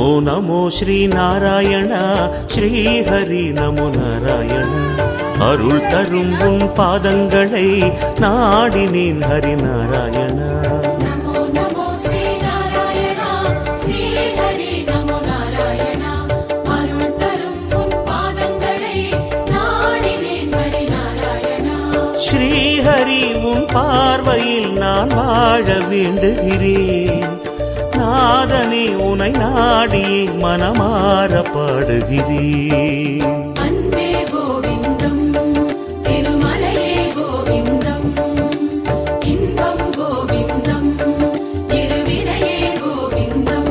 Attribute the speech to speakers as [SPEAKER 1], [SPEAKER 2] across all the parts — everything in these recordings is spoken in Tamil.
[SPEAKER 1] நமோ நமோ ஸ்ரீ நாராயணா ஸ்ரீ ஹரி நமோ நாராயணா அருள் தரும் உன் பாதங்களை நாடினேன் ஹரி நாராயணா ஸ்ரீஹரி உன் பார்வையில் நான் வாழ வேண்டுகிறேன். நாதனே உனை நாடியே மனமாற பாடுகிறேன்
[SPEAKER 2] அன்பே கோவிந்தம் திருமலையே கோவிந்தம் இன்பம் கோவிந்தம் இருவினையே கோவிந்தம்.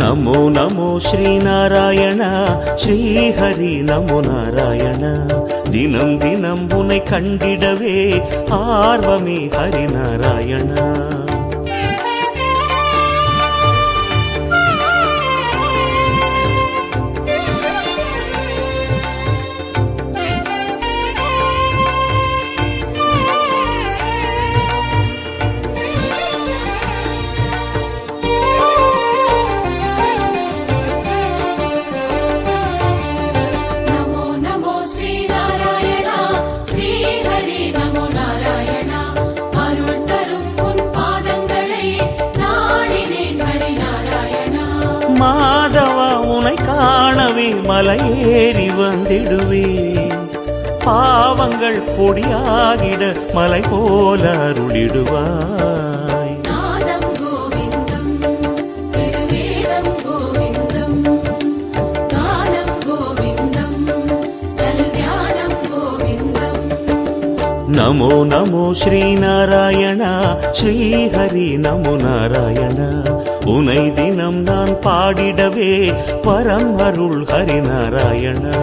[SPEAKER 1] நமோ நமோ ஸ்ரீநாராயண ஸ்ரீஹரி மாதவா உனை காணவே மலையேறி வந்திடுவேன் பாவங்கள் பொடியாகிட மலை போல அருளிடுவாய்.
[SPEAKER 2] நாதம் கோவிந்தம் திருவேதம் கோவிந்தம் காலம் கோவிந்தம் கல்யாணம்
[SPEAKER 1] உனை தினம் நான் பாடிடவே பரம் அருள் ஹரிநாராயணா.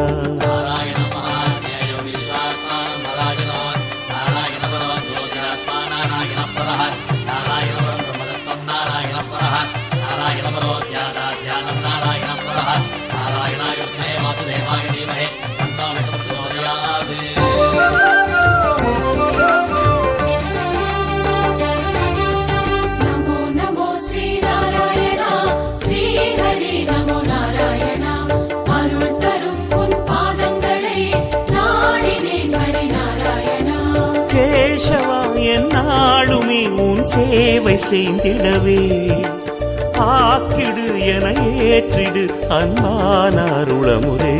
[SPEAKER 1] சேவை செய்திடவே. ஆக்கிடு என ஏற்றிடு அன்பான அருளமுதே.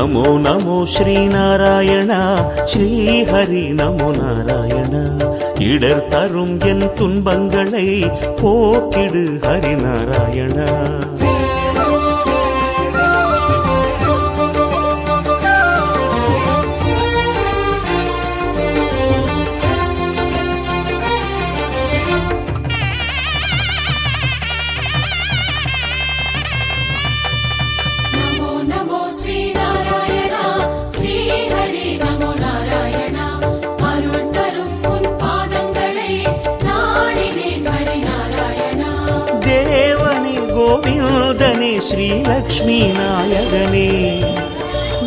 [SPEAKER 1] நமோ நமோ ஸ்ரீநாராயண ஸ்ரீஹரி நமோ நாராயண இடர் தரும் என் துன்பங்களை போக்கிடு ஹரி நாராயணா கோவிந்தனே ஸ்ரீலக்ஷ்மி நாயகனே.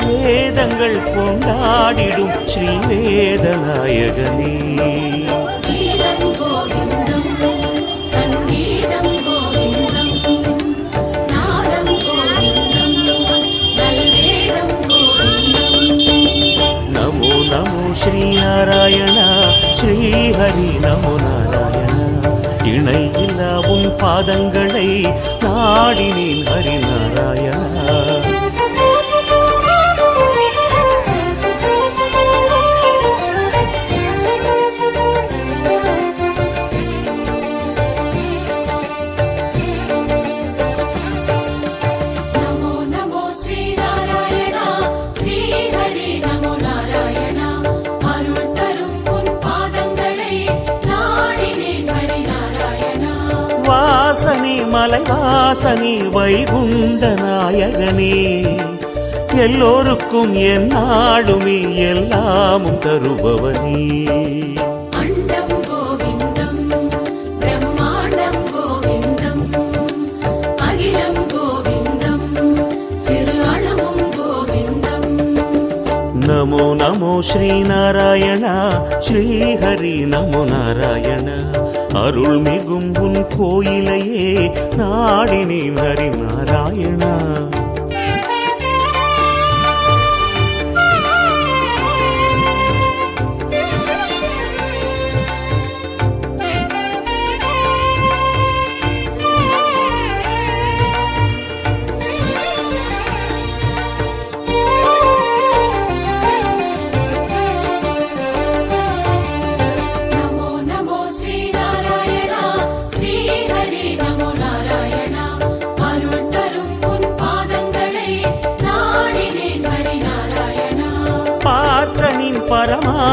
[SPEAKER 1] வேதங்கள் கொண்டாடிடும் ஸ்ரீவேத நாயகனே. நமோ நமோ ஸ்ரீநாராயண ஸ்ரீஹரி நமோ நாராயண. இணையில்லா உன் பாதங்களை நாடினேன் ஹரி வாசனி வைகுண்ட நாயகனே எல்லோருக்கும் என்னாளுமே எல்லாமும் தருபவனே. நமோ நமோ ஸ்ரீ நாராயணா
[SPEAKER 2] ஸ்ரீஹரி நமோ நாராயணா. அருள் மிகும் உன் கோயிலையே நாடினேன் ஹரி நாராயணா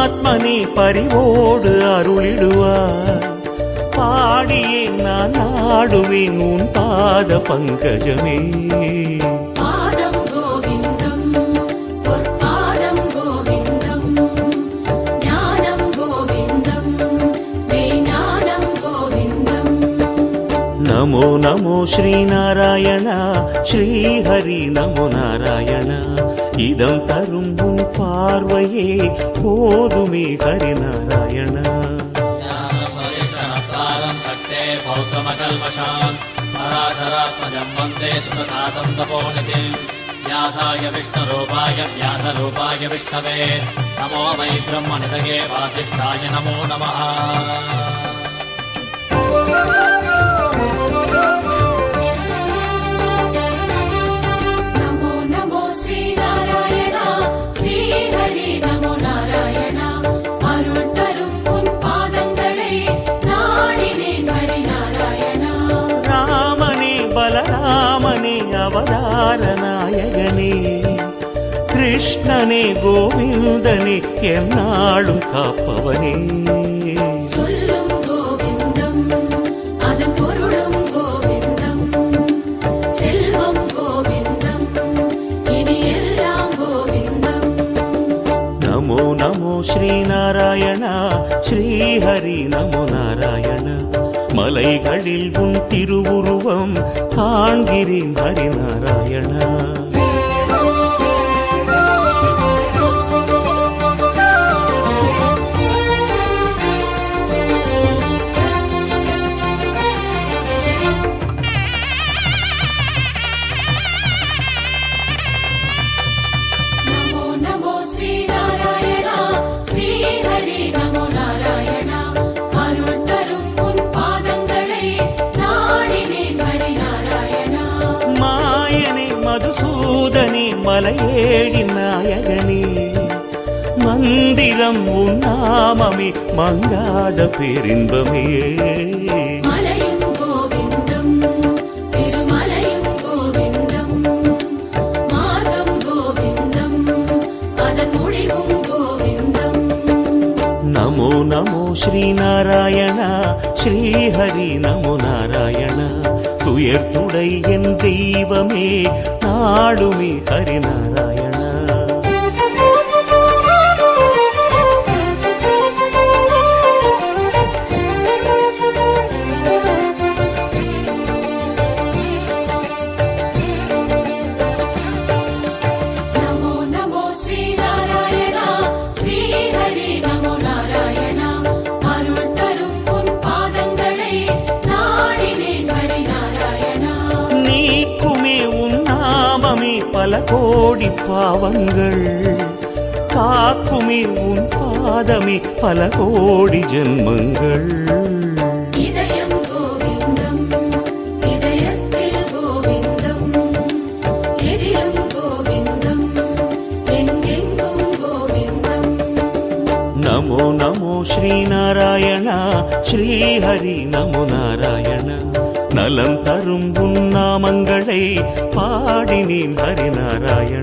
[SPEAKER 1] பரமாத்மனே பரிவோடு அருளிடுவார். பாடியே நான் நாடுவேன் உன் பாத பங்கஜமே. நமோ நமோ ஸ்ரீநாராயணா ஸ்ரீஹரி நமோ நாராயண. இதம் தரும் உன் பார்வையே போதுமே ஹரி நாராயணா
[SPEAKER 3] व्यासवरिष्ठनप्तारं शक्ते पौत्रमकल्मषाम् पराशरात्मजं वन्दे सुततातं तपोनिधिम् व्यासाय विष्णुरूपाय व्यासरूपाय विष्णवे नमो वै ब्रह्मनिधये वासिष्ठाय नमो नमः
[SPEAKER 1] கிருஷ்ணனே கோவிந்தனே என்னாலும் காப்பவனே. நமோ நமோ ஸ்ரீநாராயணா ஸ்ரீஹரி நமோ நாராயண. மலைகளில் உன் திருவுருவம் காண்கிறேன் ஹரி மதுசூதனே மலையேழி நாயகனே மந்திரம் உன் நாமமே மங்காத பேரின்பமே. நமோ நமோ ஸ்ரீநாராயணா ஸ்ரீஹரி நமோ நாராயண. உயர்த்துடை என் தெய்வமே நாடுமே ஹரிநாராயண கோடி பாவங்கள். காக்குமே உன் பாதமே பல கோடி ஜென்மங்கள். நமோ நமோ ஸ்ரீநாராயணா ஸ்ரீஹரி நமோ நாராயண. நலம் தரும் நாமங்களை பாடினேன்
[SPEAKER 2] ஹரிநாராயண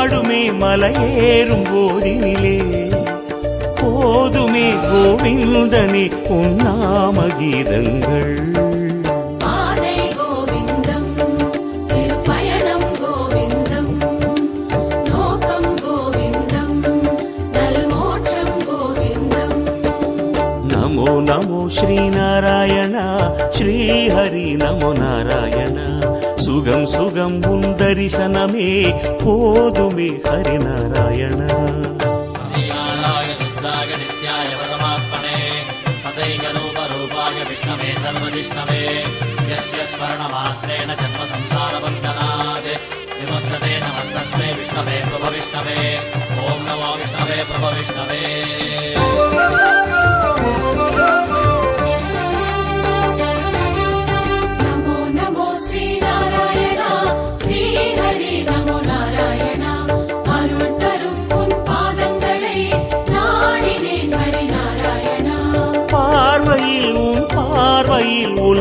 [SPEAKER 1] பாடுமே மலையேறும் போதினிலே போதுமே கோவிந்தனே உன்னாம கீதங்கள்
[SPEAKER 2] பாதை கோவிந்தம் திருப்பயணம் கோவிந்தம் நோக்கம் கோவிந்தம் நல்மோட்சம் கோவிந்தம்
[SPEAKER 1] நமோ
[SPEAKER 3] దర్శనమే పోదుమే హరినారాయణ సదైకరూపాయ విష్ణవే
[SPEAKER 2] సర్వజిష్ణవే యస్య స్మరణమాత్రేణ జన్మ సంసార బంధనాత్ విముచ్చతే నమస్తస్మే విష్ణవే ప్రభ విష్ణవే ఓం నమో
[SPEAKER 1] విష్ణవే ప్రభ విష్ణవే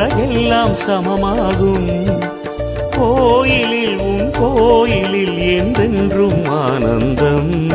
[SPEAKER 1] உலகெல்லாம் சமமாகும். கோயிலில் உன் கோயிலில் என்றென்றும் ஆனந்தம்.